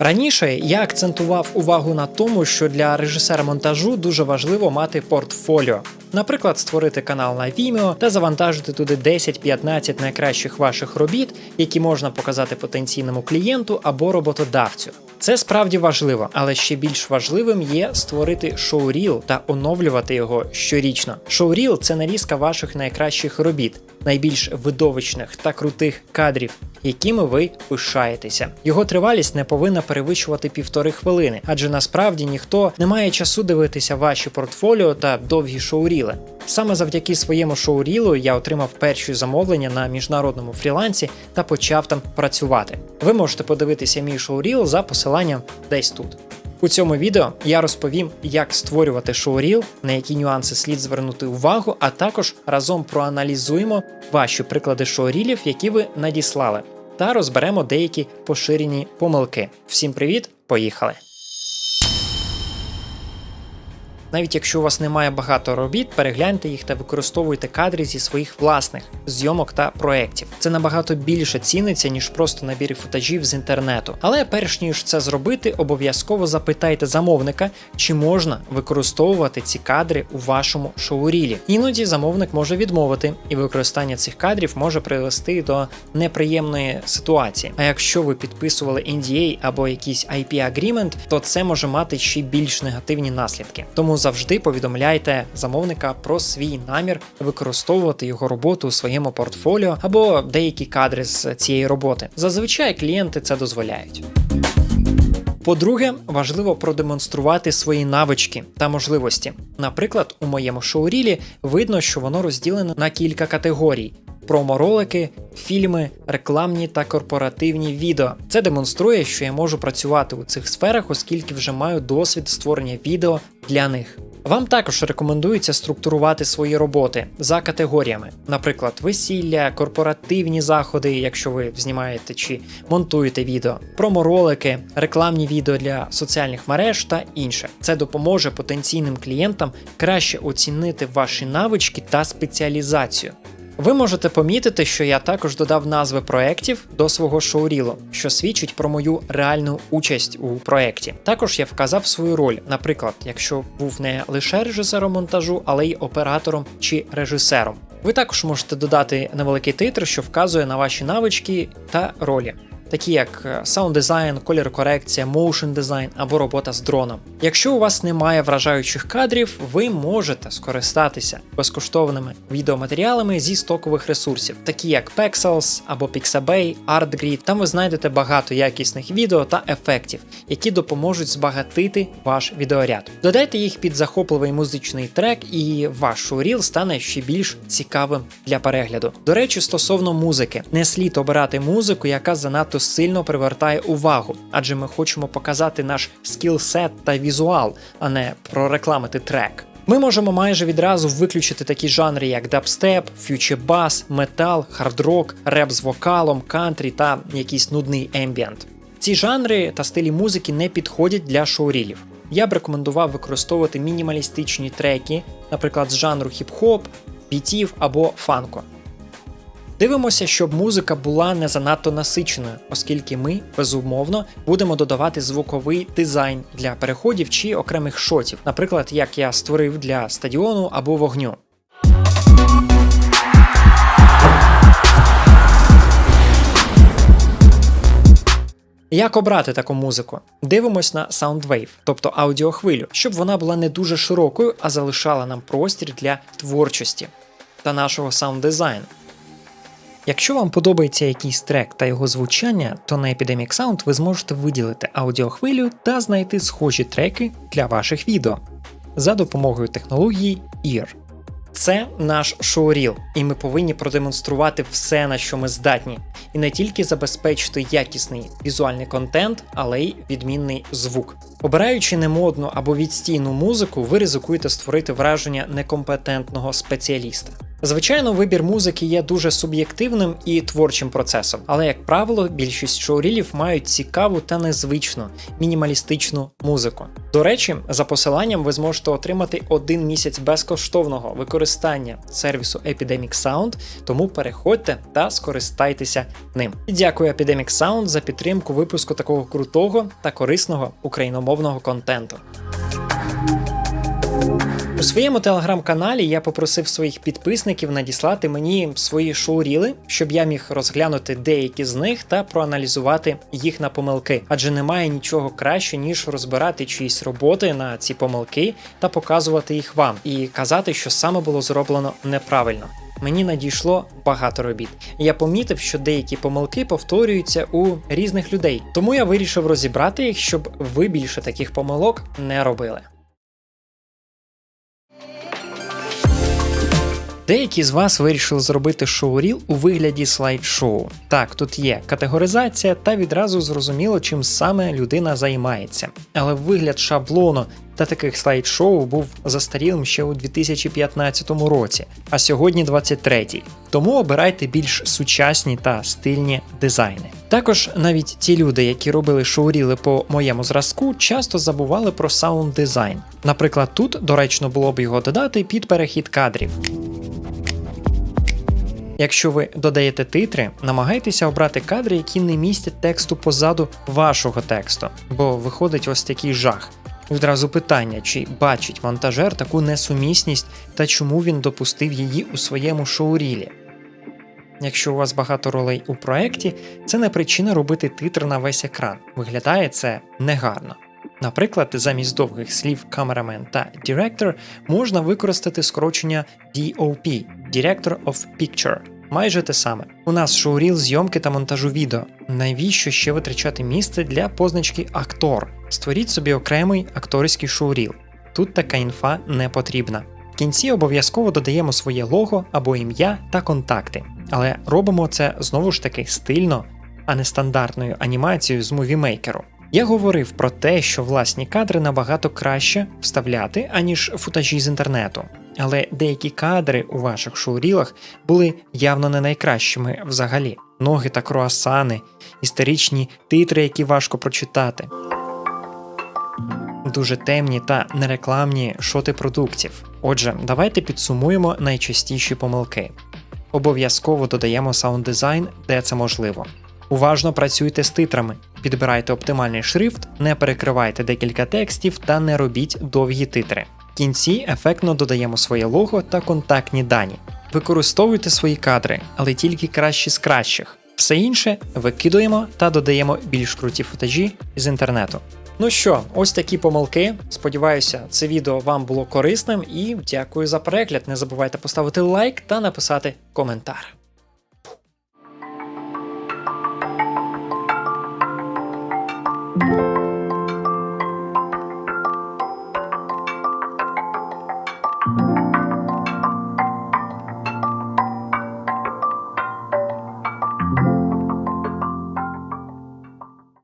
Раніше я акцентував увагу на тому, що для режисера монтажу дуже важливо мати портфоліо. Наприклад, створити канал на Vimeo та завантажити туди 10-15 найкращих ваших робіт, які можна показати потенційному клієнту або роботодавцю. Це справді важливо, але ще більш важливим є створити шоуріл та оновлювати його щорічно. Шоуріл це нарізка ваших найкращих робіт, найбільш видовищних та крутих кадрів, якими ви пишаєтеся. Його тривалість не повинна перевищувати півтори хвилини, адже насправді ніхто не має часу дивитися ваші портфоліо та довгі шоуріли. Саме завдяки своєму шоурілу я отримав перші замовлення на міжнародному фрілансі та почав там працювати. Ви можете подивитися мій шоуріл за посиланням десь тут. У цьому відео я розповім, як створювати шоуріл, на які нюанси слід звернути увагу, а також разом проаналізуємо ваші приклади шоурілів, які ви надіслали, та розберемо деякі поширені помилки. Всім привіт, поїхали! Навіть якщо у вас немає багато робіт, перегляньте їх та використовуйте кадри зі своїх власних зйомок та проєктів. Це набагато більше ціниться, ніж просто набір футажів з інтернету. Але перш ніж це зробити, обов'язково запитайте замовника, чи можна використовувати ці кадри у вашому шоурілі. Іноді замовник може відмовити, і використання цих кадрів може привести до неприємної ситуації. А якщо ви підписували NDA або якийсь IP agreement, то це може мати ще більш негативні наслідки. Тому завжди повідомляйте замовника про свій намір використовувати його роботу у своєму портфоліо або деякі кадри з цієї роботи. Зазвичай клієнти це дозволяють. По-друге, важливо продемонструвати свої навички та можливості. Наприклад, у моєму шоурілі видно, що воно розділене на кілька категорій: проморолики, фільми, рекламні та корпоративні відео. Це демонструє, що я можу працювати у цих сферах, оскільки вже маю досвід створення відео для них. Вам також рекомендується структурувати свої роботи за категоріями, наприклад, весілля, корпоративні заходи, якщо ви знімаєте чи монтуєте відео, проморолики, рекламні відео для соціальних мереж та інше. Це допоможе потенційним клієнтам краще оцінити ваші навички та спеціалізацію. Ви можете помітити, що я також додав назви проєктів до свого шоурілу, що свідчить про мою реальну участь у проєкті. Також я вказав свою роль, наприклад, якщо був не лише режисером монтажу, але й оператором чи режисером. Ви також можете додати невеликий титр, що вказує на ваші навички та ролі. Такі як саунд дизайн, колір корекція, моушен дизайн або робота з дроном. Якщо у вас немає вражаючих кадрів, ви можете скористатися безкоштовними відеоматеріалами зі стокових ресурсів, такі як Pexels або Pixabay, ArtGrid. Там ви знайдете багато якісних відео та ефектів, які допоможуть збагатити ваш відеоряд. Додайте їх під захопливий музичний трек, і ваш шоуріл стане ще більш цікавим для перегляду. До речі, стосовно музики, не слід обирати музику, яка занадто сильно привертає увагу, адже ми хочемо показати наш скілсет та візуал, а не прорекламити трек. Ми можемо майже відразу виключити такі жанри, як дабстеп, фьючебас, метал, хардрок, реп з вокалом, кантрі та якийсь нудний ембієнт. Ці жанри та стилі музики не підходять для шоурілів. Я б рекомендував використовувати мінімалістичні треки, наприклад, з жанру хіп-хоп, бітів або фанко. Дивимося, щоб музика була не занадто насиченою, оскільки ми, безумовно, будемо додавати звуковий дизайн для переходів чи окремих шотів, наприклад, як я створив для стадіону або вогню. Як обрати таку музику? Дивимось на Soundwave, тобто аудіохвилю, щоб вона була не дуже широкою, а залишала нам простір для творчості та нашого саунд-дизайну. Якщо вам подобається якийсь трек та його звучання, то на Epidemic Sound ви зможете виділити аудіохвилю та знайти схожі треки для ваших відео за допомогою технології EAR. Це наш шоуріл, і ми повинні продемонструвати все, на що ми здатні, і не тільки забезпечити якісний візуальний контент, але й відмінний звук. Обираючи немодну або відстійну музику, ви ризикуєте створити враження некомпетентного спеціаліста. Звичайно, вибір музики є дуже суб'єктивним і творчим процесом, але, як правило, більшість шоурілів мають цікаву та незвичну мінімалістичну музику. До речі, за посиланням ви зможете отримати один місяць безкоштовного використання сервісу Epidemic Sound, тому переходьте та скористайтеся ним. І дякую Epidemic Sound за підтримку випуску такого крутого та корисного україномовного контенту. У своєму телеграм-каналі я попросив своїх підписників надіслати мені свої шоуріли, щоб я міг розглянути деякі з них та проаналізувати їх на помилки. Адже немає нічого краще, ніж розбирати чиїсь роботи на ці помилки та показувати їх вам, і казати, що саме було зроблено неправильно. Мені надійшло багато робіт. Я помітив, що деякі помилки повторюються у різних людей, тому я вирішив розібрати їх, щоб ви більше таких помилок не робили. Деякі з вас вирішили зробити шоуріл у вигляді слайд-шоу. Так, тут є категоризація, та відразу зрозуміло, чим саме людина займається. Але вигляд шаблону та таких слайд-шоу був застарілим ще у 2015 році, а сьогодні 23-й. Тому обирайте більш сучасні та стильні дизайни. Також навіть ті люди, які робили шоуріли по моєму зразку, часто забували про саунд дизайн. Наприклад, тут доречно було б його додати під перехід кадрів. Якщо ви додаєте титри, намагайтеся обрати кадри, які не містять тексту позаду вашого тексту, бо виходить ось такий жах. Відразу питання, чи бачить монтажер таку несумісність та чому він допустив її у своєму шоурілі. Якщо у вас багато ролей у проєкті, це не причина робити титр на весь екран. Виглядає це негарно. Наприклад, замість довгих слів камерамен та Director можна використати скорочення DOP Director of Picture. Майже те саме. У нас шоуріл зйомки та монтажу відео. Навіщо ще витрачати місце для позначки актор? Створіть собі окремий акторський шоуріл. Тут така інфа не потрібна. В кінці обов'язково додаємо своє лого або ім'я та контакти, але робимо це знову ж таки стильно, а не стандартною анімацією з мувімейкеру. Я говорив про те, що власні кадри набагато краще вставляти, аніж футажі з інтернету. Але деякі кадри у ваших шоурілах були явно не найкращими взагалі. Ноги та круасани, історичні титри, які важко прочитати. Дуже темні та нерекламні шоти продуктів. Отже, давайте підсумуємо найчастіші помилки. Обов'язково додаємо саунд-дизайн, де це можливо. Уважно працюйте з титрами, підбирайте оптимальний шрифт, не перекривайте декілька текстів та не робіть довгі титри. В кінці ефектно додаємо своє лого та контактні дані. Використовуйте свої кадри, але тільки кращі з кращих. Все інше викидуємо та додаємо більш круті футажі з інтернету. Ну що, ось такі помилки. Сподіваюся, це відео вам було корисним і дякую за перегляд. Не забувайте поставити лайк та написати коментар.